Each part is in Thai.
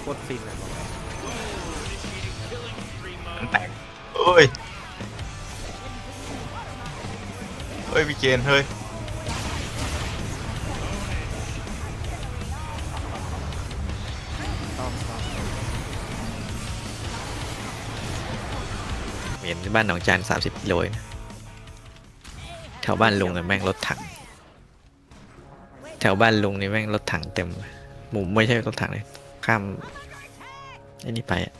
โคตรฟินอะบอกเลยมันแตกเอ้ย เฮ้ยพี่เจนเฮ้ย เห็นที่บ้านหนองจาน 30กิโลเองนะแถวบ้านลุงอะแม่งรถถัง แถวบ้านลุงนี่แม่งรถถังเต็มหมู่ไม่ใช่รถถังเลยข้ามไอ้นี่ไปอะ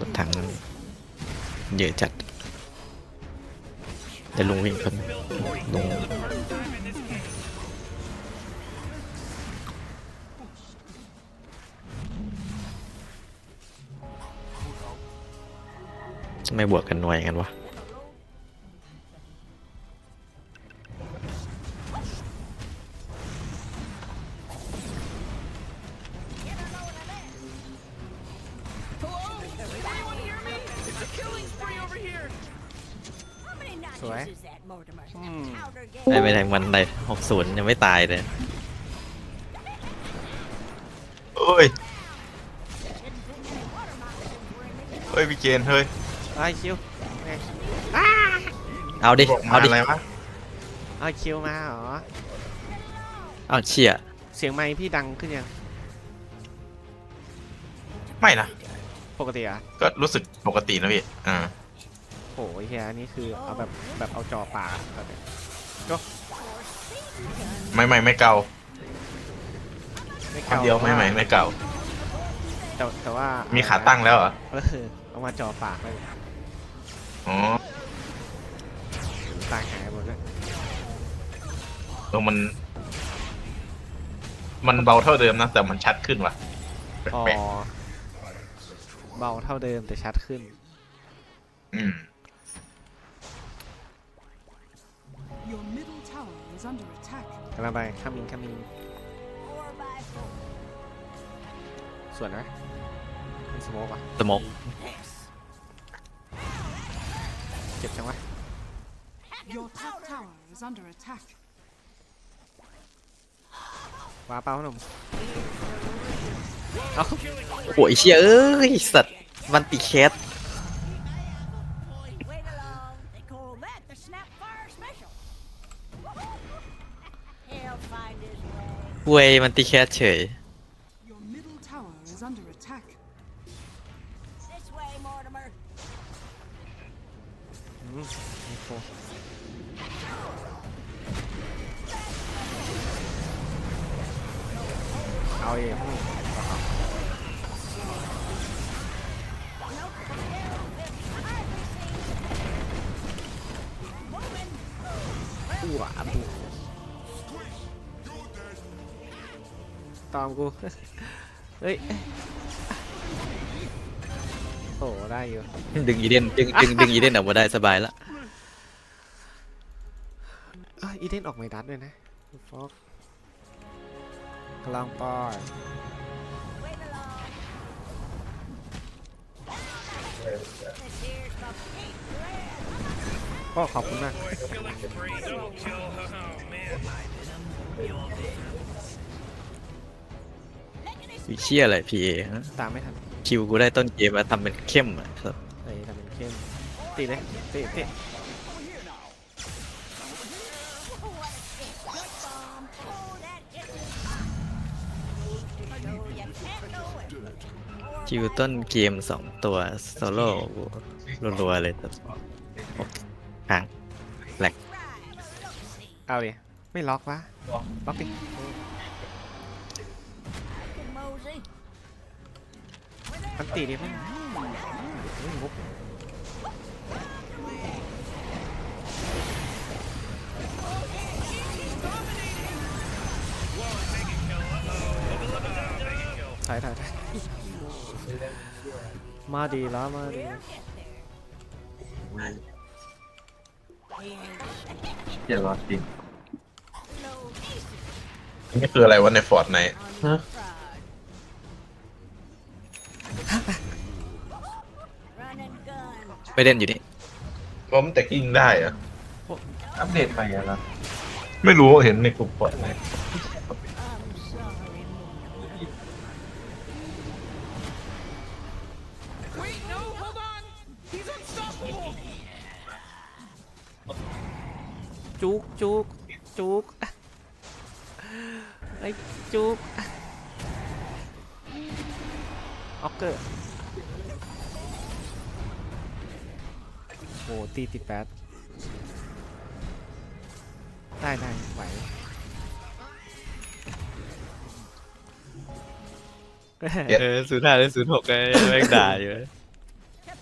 รถถังเยอะจัด แต่ลุงวิ่งคนลุงไม่บวกกันหน่วยกันวะ สวยอืมได้ไปแทงมันได้หกศูนย์ยังไม่ตายเลยเอ้ย เฮ้ยพี่เจนเฮ้ยไอ้คิวไงเอาดิ บอกมาเอาดิ อะไรวะไอ้คิวมาเหรอ เอาเชี่ยเสียงไมค์พี่ดังขึ้นยัง ไม่นะ ปกติอะก็รู้สึกปกตินะพี่ อ่า โอ้ยเฮียอันนี่คือเอาแบบแบบเอาจอป่าแบบนี้ไม่ไม่ไม่เก่าไม่คนเก่าเดียวไม่ไม่ไม่เก่า แต่แต่ว่ามีมีขาตั้งแล้วเหรอ เออเอามาจอปากไปอ๋อตายหายหมดเลยเออมัน มันเบาเท่าเดิมนะ แต่มันชัดขึ้นว่ะอ๋อแปลกเบาเท่าเดิมแต่ชัดขึ้น ๆอืม Your middle tower is under attack. กำลังไปข้ามินข้ามินส่วนนะมีสโมกอะสโมก เจ็บจังวะ Your top tower is under attack. ว้าเป้าหนุ่มเอ้าโอ้ยเชี่ยเอ้ยสัตว์มันติแคส Wait along. They call that the Snapfire Special. เวยมันติแคสเฉย Your middle tower is under attack. This way, Mortimer. อืมมีโฟเอาเอง ตามกู เฮ้ย โอ้ได้อยู่ ดึงอีเดนดึงดึงดึงอีเดนออกมาได้สบายละอะอีเดนออกไมดัดด้วยนะฟอกกำลังปอย Wait along. This here's my pink red. ก็ขอบคุณมาก อีเชี่ยอะไรพีเอตามไม่ทันคิวกูได้ต้นเกมมาทำเป็นเข้มอะสัตว์เฮ้ยทำเป็นเข้มตีเลยตีตี Bomb. Oh, that hit me. So you can't know it. คิวต้นเกมสองตัวโซโล่กูรัวๆเลยแต่ห่าง Right. เอาดิไม่ล็อกวะล็อกดิ มันตีดิไม่ไม่งุบถ่ายถ่ายถ่ายมาดีแล้วมาดีเดี๋ยวรอจริง No easy นี่คืออะไรวะในฟอร์ดใน on the ไปเล่นอยู่นี่ผมแต่กิ้งได้อะอัปเดตไปอะนะไม่รู้เห็นในกลุ่มปลดไหมจุกจุกจุกไอ้จุกออกเกอร์ โอ้ตีติดแปดได้ได้ไหวเออศูนย์ห้าหรือศูนย์หกไอ้แม่งด่าอยู่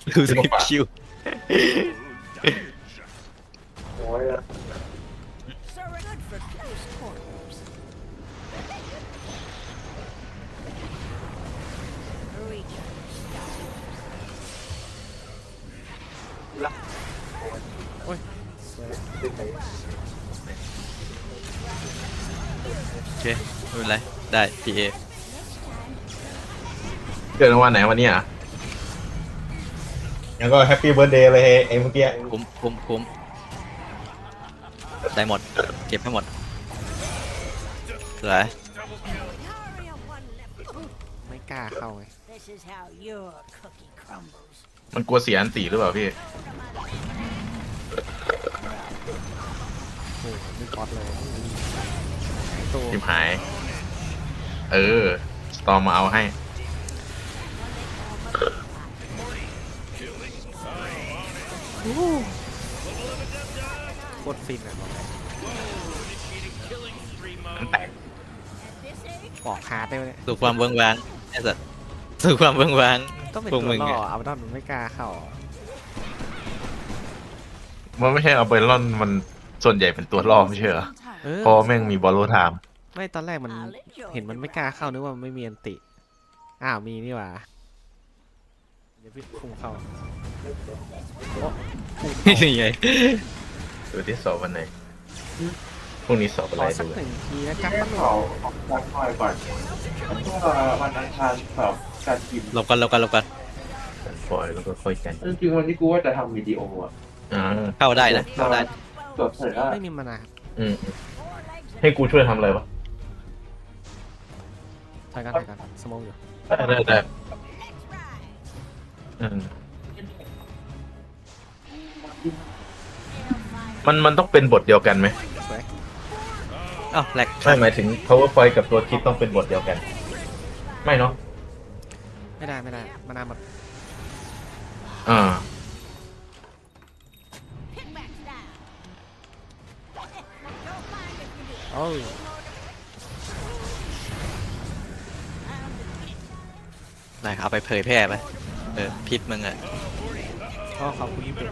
ดูสิบคิว So good for ไรได้ PA เกิดวันไหนวันนี้อะงั้นก็แฮปปี้เบิร์ดเดย์เลยไอ้เมื่อกี้คุ้มคุ้มคุ้มได้หมด เก็บให้หมดสวย Hurry up one level. ไม่กล้าเข้าไง This is how your cookie crumbles. มันกลัวเสียอันตีหรือเปล่าพี่โอ้โหไม่ก๊อตเลยตัวทิมหาย เออ สตอมมาเอาให้ โคตรฟินอะบอกเลยมันแตก This age, ปอกฮาร์ดได้ไหมเนี่ยสู่ความเบื้องว้างไอ้สัสสู่ความเบื้องว้าง ต้องเป็นพวกตัวมึงล่ออะ เอาดอนมันไม่กล้าเข้ามันไม่ใช่เอาเบลลอนมันส่วนใหญ่เป็นตัวล่อไม่ใช่เหรอ Middle tower เออเพราะแม่งมีบอลโลไทม์ ไม่ตอนแรกมัน I'll enjoy เห็นมัน the ไม่กล้าเข้านึกว่ามันไม่มีอันติ อ้าวมีนี่หว่าเดี๋ยวพี่พุ่งเข้าโอ้พุ่งนี่ไงดูที่สอบวันไหนพรุ่งนี้สอบอะไรขอสักดูหนึ่งทีนะครับมันเขาตั้งคอยก่อนเมื่อวันอังคารสอบการพิมพ์หลบกันหลบกันหลบกันปล่อยแล้วก็ค่อยกันจริงๆวันนี้กูว่าจะทำวิดีโออะอ่าเข้าได้นะเข้าได้สดเสร็จแล้วไม่มีมานาครับอืมให้กูช่วยทำอะไรวะ ถอยกันถอยกันสมองอยู่ได้ได้ได้อืมมันมันต้องเป็นบทเดียวกันไหมสวยอ้าวแหลกไม่หมายถึง powerpoint กับตัวคิดต้องเป็นบทเดียวกัน ไม่เนาะไม่ได้ไม่ได้มานาหมดอ่า pick back ยได้เอาไปเผยแพร่ไปเออพิษมึงอะก็ขอบคุณที่เปน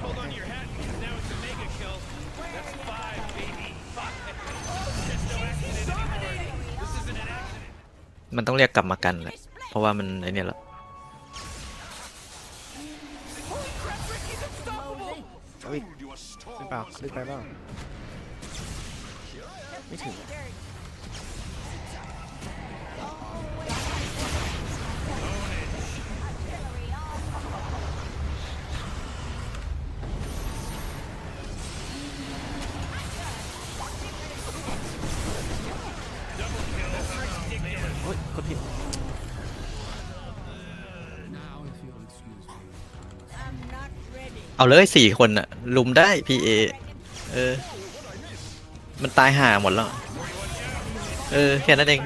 มันต้องเรียกกลับมากันแหละเพราะว่ามันไอเนี่ยแหละเอาอีกหรือเปล่าลึกไปเปล่าไม่ถึง โอ๊ยกดผิด I'm not ready. เอาเลยสี่คนอะลุมได้ PA เออ มันตายห่าหมดแล้ว เออ แค่นั้นเอง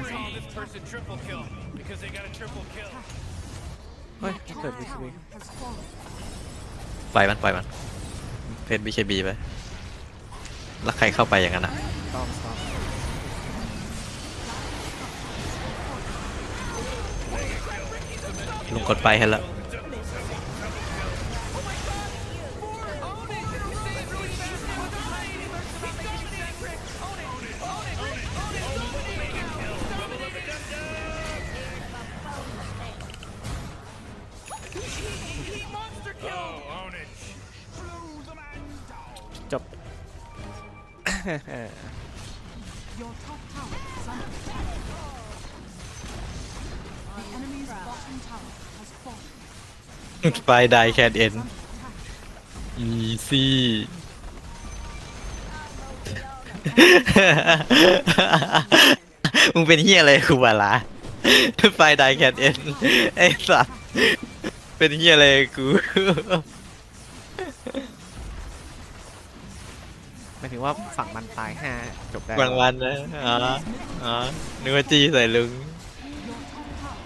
เฮ้ยเกิดวิส tower วี has fallen. ปล่อยมันปล่อยมันเพจ BKB ไป แล้วใครเข้าไปอย่างนั้นอะตอมตอม ลุงกดไปให้แล้วจบ ไฟได้แคนเอ็นอีซี่มึงเป็นเฮียอะไรคูบาลาไฟได้แคนเอ็นไอ้สัสเป็นเฮียอะไรกูหมายถึงว่าฝั่งมันตายห้าจบได้บางวันนะอ๋ออ๋อนึกว่าจี้ใส่ลุง Your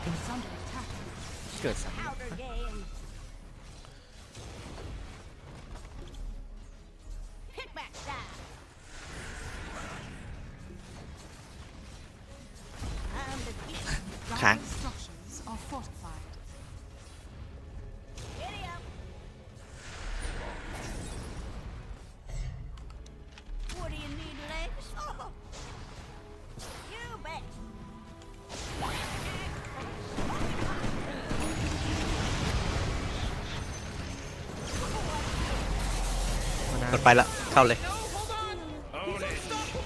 top tower is under attack. เกิ ไปละ เข้าเลย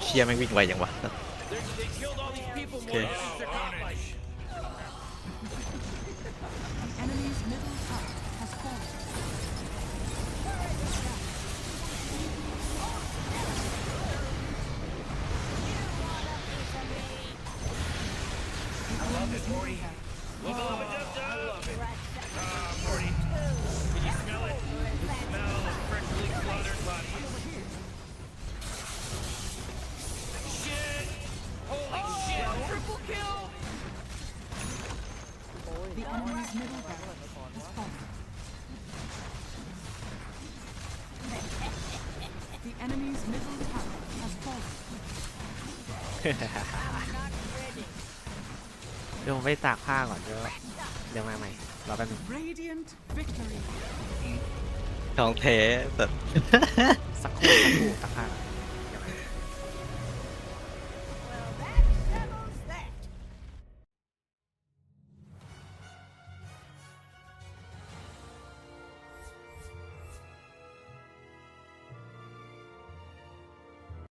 เชียร์แม่งวิ่งไวอย่างวะโอเค เดี๋ยวผมไปตากผ้าก่อนเดี๋ยวเดี๋ยวมาใหม่รอแป๊บนึง Radiant victory. ทองเทแบบสักครู่สักครู่ตากผ้าก่อน